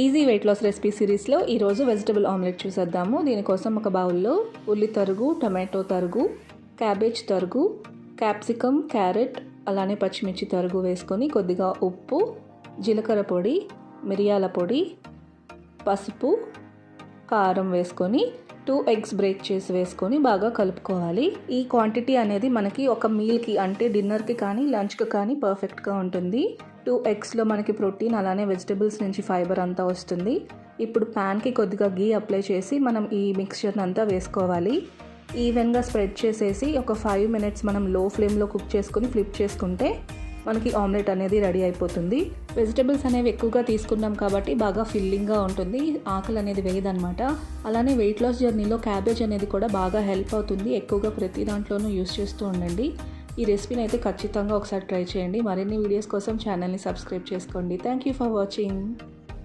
Easy weight loss recipe సిరీస్లో ఈరోజు vegetable omelette చూసేద్దాము. దీనికోసం ఒక బౌల్లో ఉల్లి తరుగు టమాటో తరుగు క్యాబేజ్ తరుగు క్యాప్సికమ్ క్యారెట్ అలానే పచ్చిమిర్చి తరుగు వేసుకొని కొద్దిగా ఉప్పు జీలకర్ర పొడి మిరియాల పొడి పసుపు కారం వేసుకొని టూ ఎగ్స్ బ్రేక్ చేసి వేసుకొని బాగా కలుపుకోవాలి. ఈ క్వాంటిటీ అనేది మనకి ఒక మీల్కి అంటే డిన్నర్కి కానీ లంచ్కి కానీ పర్ఫెక్ట్గా ఉంటుంది. టూ ఎగ్స్లో మనకి ప్రోటీన్ అలానే వెజిటబుల్స్ నుంచి ఫైబర్ అంతా వస్తుంది. ఇప్పుడు ప్యాన్కి కొద్దిగా గీ అప్లై చేసి మనం ఈ మిక్స్చర్ని అంతా వేసుకోవాలి. ఈవెన్గా స్ప్రెడ్ చేసేసి ఒక ఫైవ్ మినిట్స్ మనం లో ఫ్లేమ్లో కుక్ చేసుకుని ఫ్లిప్ చేసుకుంటే మనకి ఆమ్లెట్ అనేది రెడీ అయిపోతుంది. వెజిటబుల్స్ అనేవి ఎక్కువగా తీసుకున్నాం కాబట్టి బాగా ఫిల్లింగ్గా ఉంటుంది. ఆకలి అనేది వేయదనమాట అలానే వెయిట్ లాస్ జర్నీలో క్యాబేజ్ అనేది కూడా బాగా హెల్ప్ అవుతుంది. ఎక్కువగా ప్రతి దాంట్లోనూ యూస్ చేస్తూ ఉండండి. ఈ రెసిపీని అయితే ఖచ్చితంగా ఒకసారి ట్రై చేయండి. మరిన్ని వీడియోస్ కోసం ఛానల్ని సబ్స్క్రైబ్ చేసుకోండి. Thank you for watching